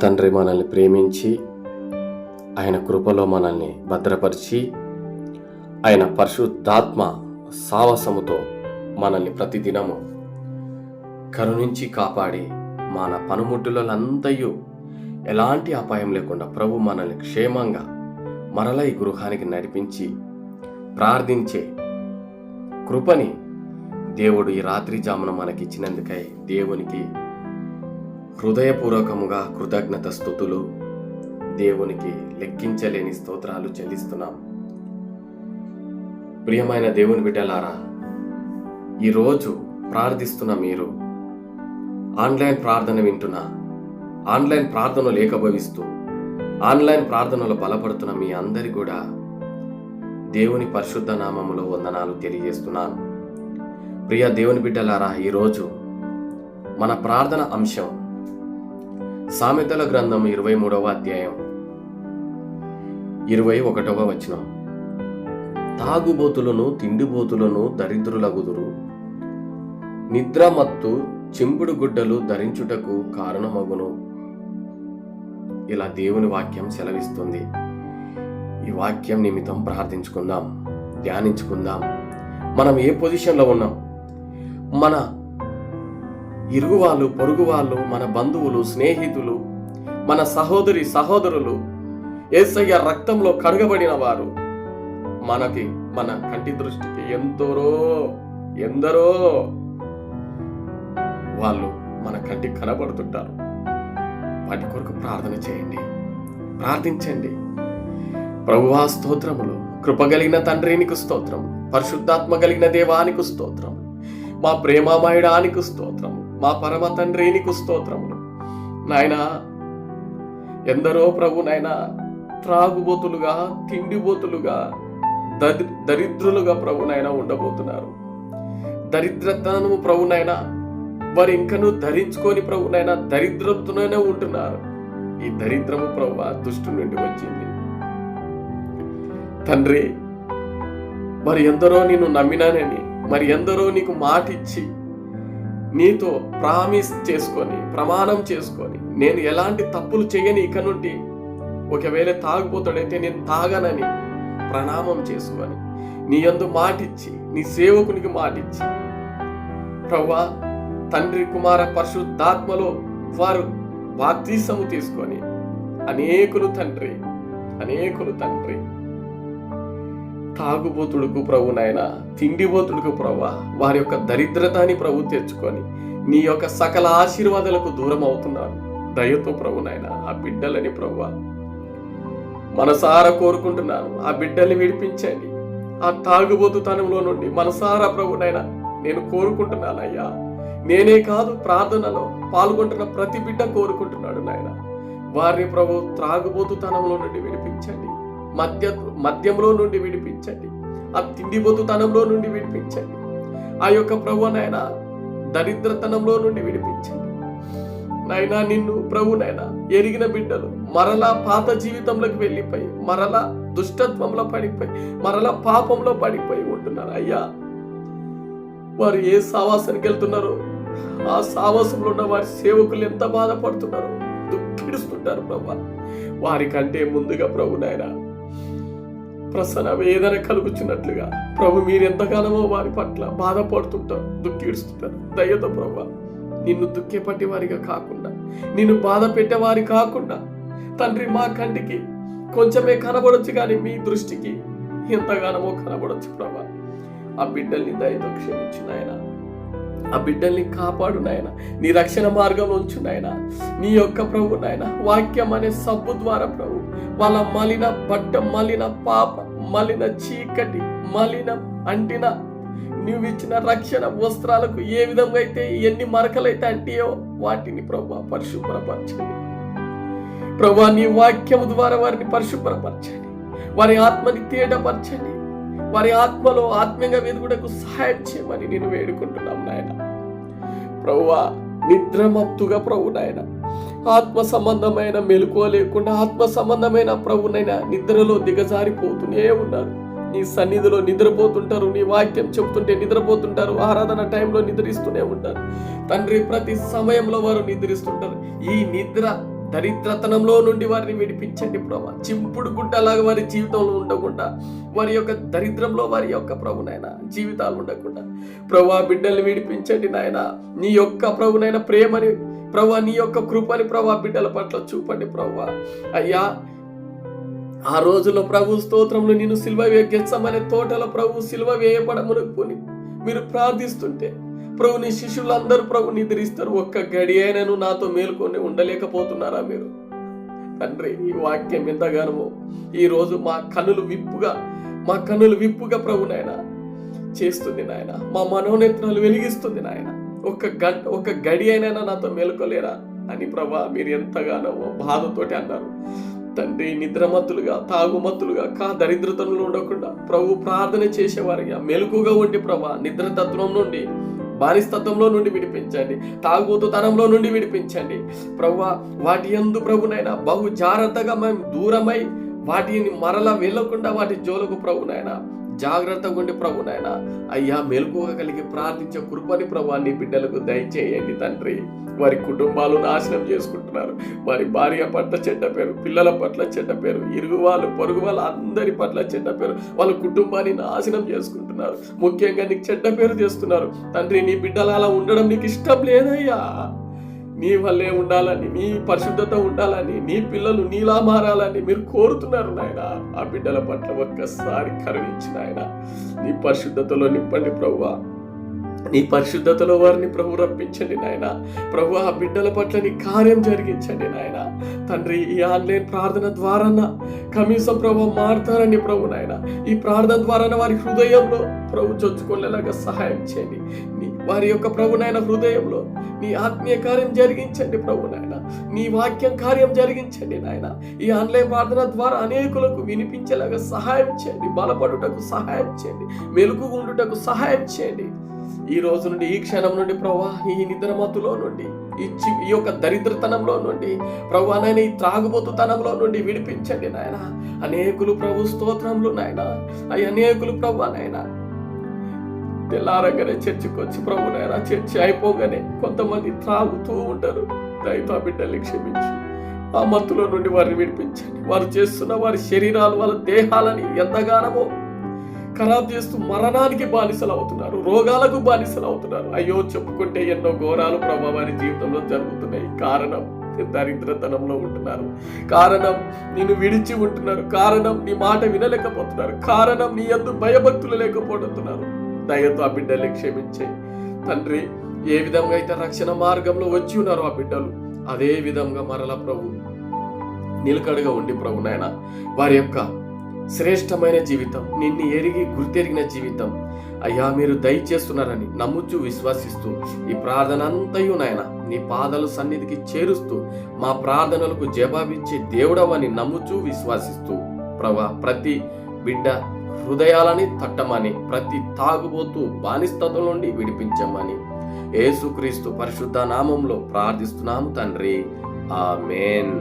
తండ్రి మనల్ని ప్రేమించి ఆయన కృపలో మనల్ని భద్రపరిచి ఆయన పరిశుద్ధాత్మ సావసముతో మనల్ని ప్రతిదినము కరుణించి కాపాడి మన పనుముట్టులంతయు ఎలాంటి అపాయం లేకుండా ప్రభు మనల్ని క్షేమంగా మరల ఈ గృహానికి నడిపించి ప్రార్థించే కృపని దేవుడు ఈ రాత్రి జామున మనకిచ్చినందుకై దేవునికి హృదయపూర్వకముగా కృతజ్ఞత స్థుతులు దేవునికి లెక్కించలేని స్తోత్రాలు చెల్లిస్తున్నాం. ప్రియమైన దేవుని బిడ్డలారా ఈరోజు ప్రార్థిస్తున్న మీరు ఆన్లైన్ ప్రార్థన వింటున్న ఆన్లైన్ ప్రార్థనలు ఏకభవిస్తూ ఆన్లైన్ ప్రార్థనలో బలపడుతున్న మీ అందరి కూడా దేవుని పరిశుద్ధ నామములో వందనాలు తెలియజేస్తున్నాను. ప్రియ దేవుని బిడ్డలారా ఈరోజు మన ప్రార్థన అంశం సామెతల గ్రంథం ఇరవై మూడవ అధ్యాయం. ఇరవై ఒకటవ వచనం. తాగుబోతులను తిండిబోతులను దరిద్రులగుదురు. నిద్రమత్తు చెంపుడు గుడ్డలు ధరించుటకు కారణమగును. ఇలా దేవుని వాక్యం సెలవిస్తుంది. ఈ వాక్యం నిమిత్తం ప్రార్థించుకుందాం ధ్యానించుకుందాం. మనం ఏ పొజిషన్లో ఉన్నాం? మన ఇరుగు వాళ్ళు పొరుగు వాళ్ళు మన బంధువులు స్నేహితులు మన సహోదరి సహోదరులు ఏసయ్య రక్తంలో కడగబడిన వారు మనకి మన కంటి దృష్టికి ఎందరో ఎందరో వాళ్ళు మన కంటికి కనబడుతుంటారు. వాటి కొరకు ప్రార్థన చేయండి. ప్రార్థించండి. ప్రభువా స్తోత్రములు. కృపగలిగిన తండ్రినికి స్తోత్రం. పరిశుద్ధాత్మ కలిగిన దేవానికి స్తోత్రం. మా ప్రేమామయుడానికి స్తోత్రము మా పరమ తండ్రినికి స్తోత్రములు. నాయనా ఎందరో ప్రభు నాయన త్రాగుబోతులుగా తిండిబోతులుగా దరి దరిద్రులుగా ప్రభునైనా ఉండబోతున్నారు. దరిద్రతనము ప్రభునైనా వారు ఇంకను ధరించుకొని ప్రభునైనా దరిద్రతోనే ఉంటున్నారు. ఈ దరిద్రము ప్రభు దుష్టు నుండి వచ్చింది. తండ్రి మరి ఎందరో నిన్ను నమ్మినానని మరి ఎందరో నీకు మాట ఇచ్చి నీతో ప్రామిస్ చేసుకొని ప్రమాణం చేసుకొని నేను ఎలాంటి తప్పులు చేయని ఇక నుండి ఒకవేళ తాగుపోతాడైతే నేను తాగనని ప్రణామం చేసుకొని నీ యందు మాటిచ్చి నీ సేవకునికి మాటిచ్చి ప్రవ్వా తండ్రి కుమార పరిశుద్ధాత్మలో వారు బాప్తీసము తీసుకొని అనేకులు తండ్రి అనేకులు తండ్రి. తాగుబోతుడుకు ప్రభు నాయన తిండిబోతుడుకు ప్రభు వారి యొక్క దరిద్రతాన్ని ప్రభు తెచ్చుకొని నీ యొక్క సకల ఆశీర్వాదాలకు దూరం అవుతున్నారు దయతో ప్రభు నాయన ఆ బిడ్డలని ప్రభు మనసారా కోరుకుంటున్నాను. ఆ బిడ్డల్ని విడిపించండి. ఆ తాగుబోతుతనంలో నుండి మనసారా నాయన నేను కోరుకుంటున్నాను అయ్యా. నేనే కాదు ప్రార్థనలో పాల్గొంటున్న ప్రతి బిడ్డ కోరుకుంటున్నాడు నాయన. వారిని ప్రభు త్రాగుబోతుతనంలో నుండి విడిపించండి. మద్య మద్యంలో నుండి విడిపించండి. ఆ తిండిబొత్తుతనంలో నుండి విడిపించండి. ఆ యొక్క ప్రభు నాయన దరిద్రతనంలో నుండి విడిపించండి. నాయనా నిన్ను ప్రభునైనా ఎరిగిన బిడ్డలు మరలా పాత జీవితంలోకి వెళ్ళిపోయి మరలా దుష్టత్వంలో పడిపోయి మరలా పాపంలో పడిపోయి ఉంటున్నారు. అయ్యా వారు ఏ సావాసానికి వెళ్తున్నారో ఆ సావాసంలో ఉన్న వారి సేవకులు ఎంత బాధపడుతున్నారో దుఃఖిడుస్తుంటారు ప్రభు. వారికంటే ముందుగా ప్రభు ప్రసన్న వేదన కలుగుచున్నట్లుగా ప్రభు మీరు ఎంతకాలమో వారి పట్ల బాధపడుతుంటారు దుఃఖీడుస్తుంటారు. దయతో ప్రభు నిన్ను దుఃఖపట్టి వారిగా కాకుండా నిన్ను బాధ పెట్టేవారి కాకుండా తండ్రి మా కంటికి కొంచెమే కనబడొచ్చు కానీ మీ దృష్టికి ఎంతగానమో కనబడొచ్చు ప్రభా. ఆ బిడ్డల్ని దయతో క్షమించు నాయన. ఆ బిడ్డల్ని కాపాడు నాయన. నీ రక్షణ మార్గంలో ఉంచు నాయన. నీ యొక్క ప్రభు నాయన. వాక్యం అనే సబ్బు ద్వారా ప్రభు. వాళ్ళ మలిన బట్ట మలిన పాప మలిన చీకటి మలిన అంటిన నువ్వు ఇచ్చిన రక్షణ వస్త్రాలకు ఏ విధంగా అయితే ఎన్ని మరకలైతే అంటాయో వాటిని ప్రభు పరిశుభ్రపరచండి. ప్రభా నీ వాక్యము ద్వారా వారిని పరిశుభ్రపరచండి. వారి ఆత్మని తేడపరచండి వారి ఆత్మలో ఆత్మీయంగా వెదుగుటకు సహాయం చేయమని నేను వేడుకుంటున్నాం నాయన. ప్రభువా నిద్రమత్తుగా ప్రభు నాయన. ఆత్మ సంబంధమైన మెలకువ లేకుండా ఆత్మ సంబంధమైన ప్రభునైనా నిద్రలో దిగజారిపోతూనే ఉన్నారు. నీ సన్నిధిలో నిద్రపోతుంటారు నీ వాక్యం చెప్తుంటే నిద్రపోతుంటారు ఆరాధన టైంలో నిద్రిస్తూనే ఉంటారు. తండ్రి ప్రతి సమయంలో వారు నిద్రిస్తుంటారు. ఈ నిద్ర దరిద్రతనంలో నుండి వారిని విడిపించండి ప్రభా. చింపుడు గుడ్డలాగా వారి జీవితంలో ఉండకుండా వారి యొక్క దరిద్రంలో వారి యొక్క ప్రభునైనా జీవితాలు ఉండకుండా. ప్రభా బిడ్డల్ని విడిపించండి నాయన. నీ యొక్క ప్రభునైన ప్రేమని ప్రభా నీ యొక్క కృపని ప్రభా బిడ్డల పట్ల చూపండి ప్రభా. అయ్యా ఆ రోజుల్లో ప్రభు స్తోత్రంలో నేను సిల్వ వేగెచ్చమనే తోటలో ప్రభు సిల్వ వేయబడమునుకుని మీరు ప్రార్థిస్తుంటే ప్రభు నీ శిష్యులందరూ ప్రభు నిద్రిస్తారు. ఒక్క గడి అయినను నాతో మేలుకొని ఉండలేకపోతున్నారా మీరు? తండ్రి ఈ వాక్యం ఎంతగానో ఈరోజు మా కనులు విప్పుగా మా కనులు విప్పుగా ప్రభు నాయన చేస్తుంది నాయన. మా మనోనేత్రాలు వెలిగిస్తుంది నాయన. ఒక్క గంట ఒక గడి అయినా నాతో మేలుకోలేరా అని ప్రభా మీరు ఎంతగానో బాధతోటి అన్నారు. తండ్రి నిద్రమత్తులుగా తాగుమత్తులుగా కా దరిద్రతంలో ఉండకుండా ప్రభు ప్రార్థన చేసేవారిగా మెలకుగా ఉండి ప్రభా నిద్రతత్వం నుండి బానిస్తత్వంలో నుండి విడిపించండి. తాగుబోతుతనంలో నుండి విడిపించండి. ప్రభు వాటి ఎందు ప్రభునైనా బహు జాగ్రత్తగా మేము దూరమై వాటిని మరలా వెళ్ళకుండా వాటి జోలకు ప్రభునైనా జాగ్రత్తగా ఉండి ప్రభునైనా అయ్యా మెలకుగా కలిగి ప్రార్థించే కృపని ప్రభు నీ బిడ్డలకు దయచేయండి తండ్రి. వారి కుటుంబాలు నాశనం చేసుకుంటున్నారు. వారి భార్య పట్ల చెడ్డ పేరు పిల్లల పట్ల చెడ్డ పేరు ఇరుగు వాళ్ళు పొరుగు వాళ్ళు అందరి పట్ల చెడ్డ పేరు వాళ్ళ కుటుంబాన్ని నాశనం చేసుకుంటున్నారు. ముఖ్యంగా నీకు చెడ్డ పేరు చేస్తున్నారు. తండ్రి నీ బిడ్డలు అలా ఉండడం నీకు ఇష్టం లేదయ్యా. నీ వల్లే ఉండాలని నీ పరిశుద్ధత ఉండాలని నీ పిల్లలు నీలా మారాలని మీరు కోరుతున్నారు నాయన. ఆ బిడ్డల పట్ల ఒక్కసారి కరుణించిన ఆయన నీ పరిశుద్ధతలో నింపండి ప్రభువా నీ పరిశుద్ధతలో వారిని ప్రభు రప్పించండి నాయన. ప్రభు ఆ బిడ్డల పట్ల నీ కార్యం జరిగించండి నాయన. తండ్రి ఈ ఆన్లైన్ ప్రార్థన ద్వారా కనీసం ప్రభు మారుతారని ప్రభు నాయన. ఈ ప్రార్థన ద్వారా వారి హృదయంలో ప్రభు చొచ్చుకునేలాగా సహాయం చేయండి. వారి యొక్క ప్రభు నాయన హృదయంలో నీ ఆత్మీయ కార్యం జరిగించండి ప్రభు నాయన. నీ వాక్యం కార్యం జరిగించండి నాయన. ఈ ఆన్లైన్ ప్రార్థన ద్వారా అనేకులకు వినిపించేలాగా సహాయం చేయండి. బలపడుటకు సహాయం చేయండి. మెలుగు ఉండుటకు సహాయం చేయండి. ఈ రోజు నుండి ఈ క్షణం నుండి ప్రభా ఈ నిద్రమతులో నుండి ఈ ఈ యొక్క దరిద్రతనంలో నుండి ప్రభు నాయన ఈ త్రాగుబోతుతనంలో నుండి విడిపించండి నాయన. అనేకులు ప్రభు స్తోత్రములు నాయన. అవి అనేకులు ప్రభు నాయన తెల్లారగానే చర్చికి వచ్చి ప్రభు నాయన చర్చి అయిపోగానే కొంతమంది త్రాగుతూ ఉంటారు దయతో ఆ బిడ్డల్ని క్షమించు. ఆ మత్తులో నుండి వారిని విడిపించండి. వారు చేస్తున్న వారి శరీరాలు వాళ్ళ దేహాలని ఎంతగానమో ఖరాబ్ చేస్తూ మరణానికి బానిసలు అవుతున్నారు రోగాలకు బానిసలు అవుతున్నారు అయ్యో చెప్పుకుంటే ఎన్నో ఘోరాలు ప్రభావ వారి జీవితంలో జరుగుతున్నాయి. కారణం దరిద్రతనంలో ఉంటున్నారు. కారణం నేను విడిచి ఉంటున్నారు. కారణం నీ మాట వినలేకపోతున్నారు. కారణం నీ ఎందు భయభక్తులు లేకపోతున్నారు. దయతో ఆ బిడ్డల్ని క్షమించాయి తండ్రి ఏ విధంగా అయితే రక్షణ మార్గంలో వచ్చి ఉన్నారో ఆ బిడ్డలు అదే విధంగా మరల ప్రభు నిలకడగా ఉండి ప్రభు నాయన వారి యొక్క శ్రేష్టమైన జీవితం నిన్ను ఎరిగి గుర్తెరిగిన జీవితం అయ్యా మీరు దయచేస్తున్నారని నమ్ముచు విశ్వసిస్తూ ఈ ప్రార్థన అంతయు నాయన నీ పాదల సన్నిధికి చేరుస్తూ మా ప్రార్థనలకు జవాబిచ్చే దేవుడవని నమ్ముచూ విశ్వసిస్తూ ప్రభా ప్రతి బిడ్డ హృదయాలని తట్టమని ప్రతి తాగుబోతూ బానిస్తత్వం నుండి విడిపించమని. యేసుక్రీస్తు పరిశుద్ధ నామంలో ప్రార్థిస్తున్నాము తండ్రి. ఆమెన్.